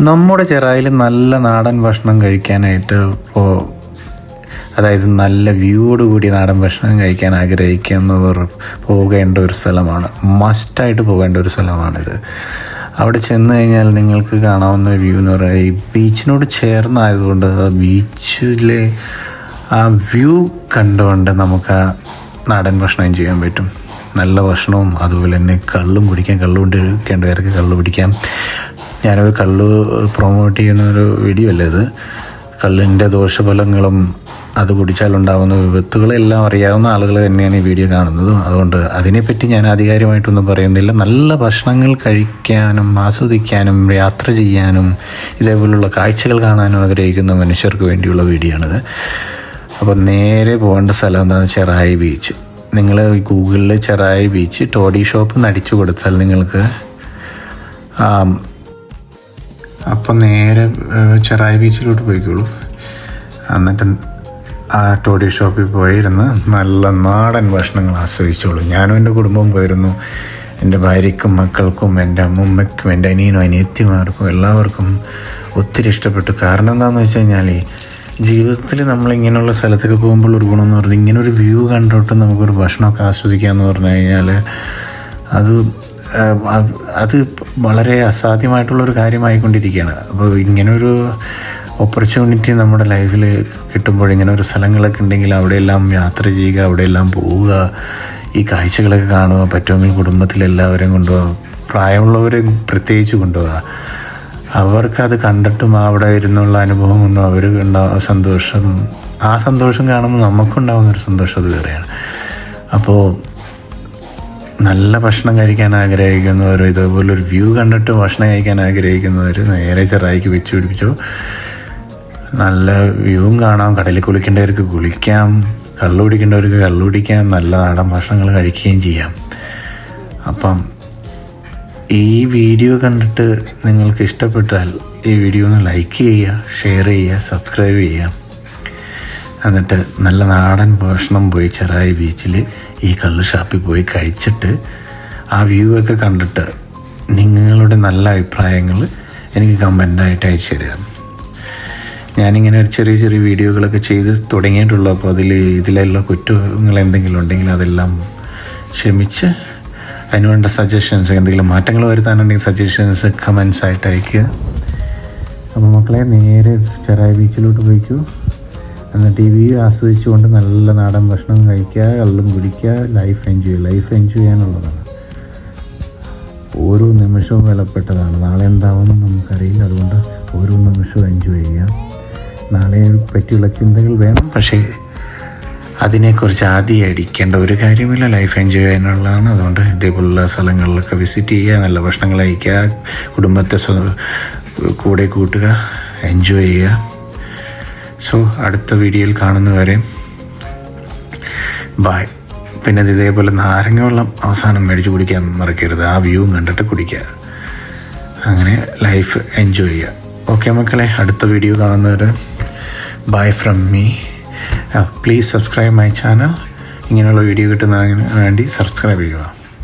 നമ്മുടെ ചെറായിൽ നല്ല നാടൻ ഭക്ഷണം കഴിക്കാനായിട്ട് ഇപ്പോൾ അതായത് നല്ല വ്യൂയോട് കൂടി നാടൻ ഭക്ഷണം കഴിക്കാൻ ആഗ്രഹിക്കുന്നവർ പോകേണ്ട ഒരു സ്ഥലമാണ്. മസ്റ്റായിട്ട് പോകേണ്ട ഒരു സ്ഥലമാണിത്. അവിടെ ചെന്ന് കഴിഞ്ഞാൽ നിങ്ങൾക്ക് കാണാവുന്ന വ്യൂ എന്ന് പറയുന്നത് ഈ ബീച്ചിനോട് ചേർന്നായതുകൊണ്ട് ബീച്ചിലെ ആ വ്യൂ കണ്ടുകൊണ്ട് നമുക്ക് ആ നാടൻ ഭക്ഷണം ചെയ്യാൻ പറ്റും. നല്ല ഭക്ഷണവും അതുപോലെ തന്നെ കള്ളും കുടിക്കാം. കള്ളു കൊണ്ടിരിക്കേണ്ടവർക്ക് കള്ളു പിടിക്കാം ഞാനൊരു കള്ള് പ്രൊമോട്ട് ചെയ്യുന്ന ഒരു വീഡിയോ അല്ലേ ഇത്? കള്ളിന്റെ ദോഷഫലങ്ങളും അത് കുടിച്ചാലുണ്ടാകുന്ന വിപത്തുകളെല്ലാം അറിയാവുന്ന ആളുകൾ തന്നെയാണ് ഈ വീഡിയോ കാണുന്നതും. അതുകൊണ്ട് അതിനെപ്പറ്റി ഞാൻ ആധികാരികമായിട്ടൊന്നും പറയുന്നില്ല. നല്ല ഭക്ഷണങ്ങൾ കഴിക്കാനും ആസ്വദിക്കാനും യാത്ര ചെയ്യാനും ഇതേപോലുള്ള കാഴ്ചകൾ കാണാനും ആഗ്രഹിക്കുന്ന മനുഷ്യർക്ക് വേണ്ടിയുള്ള വീഡിയോ ആണിത്. അപ്പോൾ നേരെ പോകേണ്ട സ്ഥലം എന്താണെന്ന് ചെറായി ബീച്ച്. നിങ്ങൾ ഗൂഗിളിൽ ചെറായി ബീച്ച് ടോഡി ഷോപ്പ് നടിച്ചു കൊടുത്താൽ നിങ്ങൾക്ക് അപ്പം നേരെ ചെറായി ബീച്ചിലോട്ട് പോയിക്കോളൂ. എന്നിട്ട് ആ ടോഡി ഷോപ്പിൽ പോയിരുന്ന് നല്ല നാടൻ ഭക്ഷണങ്ങൾ ആസ്വദിച്ചോളൂ. ഞാനും എന്റെ കുടുംബവും പോയിരുന്നു. എന്റെ ഭാര്യയ്ക്കും മക്കൾക്കും എന്റെ അമ്മമ്മയ്ക്കും എന്റെ അനിയനും അനിയത്തിമാർക്കും എല്ലാവർക്കും ഒത്തിരി ഇഷ്ടപ്പെട്ടു. കാരണം എന്താണെന്ന് വെച്ച് കഴിഞ്ഞാൽ ജീവിതത്തിൽ നമ്മൾ ഇങ്ങനെയുള്ള സ്ഥലത്തൊക്കെ പോകുമ്പോൾ ഒരു ഗുണം എന്ന് പറഞ്ഞാൽ ഇങ്ങനെ ഒരു വ്യൂ കണ്ടിട്ട് നമുക്കൊരു ഭക്ഷണമൊക്കെ ആസ്വദിക്കുക എന്ന് പറഞ്ഞു കഴിഞ്ഞാൽ അത് അത് വളരെ അസാധ്യമായിട്ടുള്ളൊരു കാര്യമായിക്കൊണ്ടിരിക്കുകയാണ്. അപ്പോൾ ഇങ്ങനൊരു ഓപ്പർച്യൂണിറ്റി നമ്മുടെ ലൈഫിൽ കിട്ടുമ്പോൾ ഇങ്ങനെ ഒരു സ്ഥലങ്ങളൊക്കെ ഉണ്ടെങ്കിൽ അവിടെയെല്ലാം യാത്ര ചെയ്യുക അവിടെയെല്ലാം പോവുക ഈ കാഴ്ചകളൊക്കെ കാണുക പറ്റുമെങ്കിൽ കുടുംബത്തിലെല്ലാവരെയും കൊണ്ടുപോകുക പ്രായമുള്ളവരെ പ്രത്യേകിച്ച് കൊണ്ടുപോകുക അവർക്കത് കണ്ടിട്ടും അവിടെ ഇരുന്നുള്ള അനുഭവം കൊണ്ടും അവർ ഉണ്ടാവുന്ന സന്തോഷം ആ സന്തോഷം കാണുമ്പോൾ നമുക്കുണ്ടാകുന്ന ഒരു സന്തോഷം അത് വേറെയാണ്. അപ്പോൾ നല്ല ഭക്ഷണം കഴിക്കാൻ ആഗ്രഹിക്കുന്നവർ ഇതേപോലെ ഒരു വ്യൂ കണ്ടിട്ട് ഭക്ഷണം കഴിക്കാൻ ആഗ്രഹിക്കുന്നവർ നേരെ ചെറായിക്ക് വെച്ച് പിടിപ്പിച്ചു. നല്ല വ്യൂവും കാണാം. കടലിൽ കുളിക്കേണ്ടവർക്ക് കുളിക്കാം. കള്ളു കുടിക്കേണ്ടവർക്ക് കള്ളു കുടിക്കാം. നല്ല നാടൻ ഭക്ഷണങ്ങൾ കഴിക്കുകയും ചെയ്യാം. അപ്പം ഈ വീഡിയോ കണ്ടിട്ട് നിങ്ങൾക്ക് ഇഷ്ടപ്പെട്ടാൽ ഈ വീഡിയോ ഒന്ന് ലൈക്ക് ചെയ്യുക ഷെയർ ചെയ്യുക സബ്സ്ക്രൈബ് ചെയ്യുക. എന്നിട്ട് നല്ല നാടൻ ഭക്ഷണം പോയി ചെറായി ബീച്ചിൽ ഈ കള്ള് ഷാപ്പിൽ പോയി കഴിച്ചിട്ട് ആ വ്യൂ ഒക്കെ കണ്ടിട്ട് നിങ്ങളുടെ നല്ല അഭിപ്രായങ്ങൾ എനിക്ക് കമന്റായിട്ട് അയച്ചു തരിക. ഞാനിങ്ങനെ ഒരു ചെറിയ ചെറിയ വീഡിയോകളൊക്കെ ചെയ്ത് തുടങ്ങിയിട്ടുള്ളൂ. അപ്പോൾ അതിൽ ഇതിലുള്ള കുറ്റങ്ങൾ എന്തെങ്കിലും ഉണ്ടെങ്കിൽ അതെല്ലാം ക്ഷമിച്ച് അതിനുവേണ്ട സജഷൻസ് എന്തെങ്കിലും മാറ്റങ്ങൾ വരുത്താനുണ്ടെങ്കിൽ സജഷൻസ് കമൻസ് ആയിട്ട് അയക്കുക അപ്പോൾ മക്കളെ നേരെ ചെറായി ബീച്ചിലോട്ട് പോയിക്കൂ. എന്നിട്ട് ഈ വ്യൂ ആസ്വദിച്ചുകൊണ്ട് നല്ല നാടൻ ഭക്ഷണം കഴിക്കുക കള്ളും കുടിക്കുക ലൈഫ് എൻജോയ് ലൈഫ് എൻജോയ് ചെയ്യാനുള്ളതാണ്. ഓരോ നിമിഷവും വിലപ്പെട്ടതാണ്. നാളെ എന്താവുമെന്ന് നമുക്കറിയില്ല. അതുകൊണ്ട് ഓരോ നിമിഷവും എൻജോയ് ചെയ്യാം നാളെ പറ്റിയുള്ള ചിന്തകൾ വേണം. പക്ഷേ അതിനെക്കുറിച്ച് ആദ്യം അടിക്കേണ്ട ഒരു കാര്യമില്ല. ലൈഫ് എൻജോയ് ചെയ്യാനുള്ളതാണ്. അതുകൊണ്ട് ഇതേപോലുള്ള സ്ഥലങ്ങളിലൊക്കെ വിസിറ്റ് ചെയ്യുക നല്ല ഭക്ഷണങ്ങൾ അയക്കുക കുടുംബത്തെ കൂടെ കൂട്ടുക എൻജോയ് ചെയ്യുക. സോ അടുത്ത വീഡിയോയിൽ കാണുന്നവരെ ബായ് പിന്നെ അത് ഇതേപോലെ നാരങ്ങ വെള്ളം അവസാനം മേടിച്ച് കുടിക്കാൻ മറക്കരുത്. ആ വ്യൂ കണ്ടിട്ട് കുടിക്കുക. അങ്ങനെ ലൈഫ് എൻജോയ് ചെയ്യുക. ഓക്കെ മക്കളെ അടുത്ത വീഡിയോ കാണുന്നവർ bye from me please subscribe my channel ഇങ്ങനെയുള്ള വീഡിയോ കിട്ടുന്നതിന് വേണ്ടി സബ്സ്ക്രൈബ് ചെയ്യുക.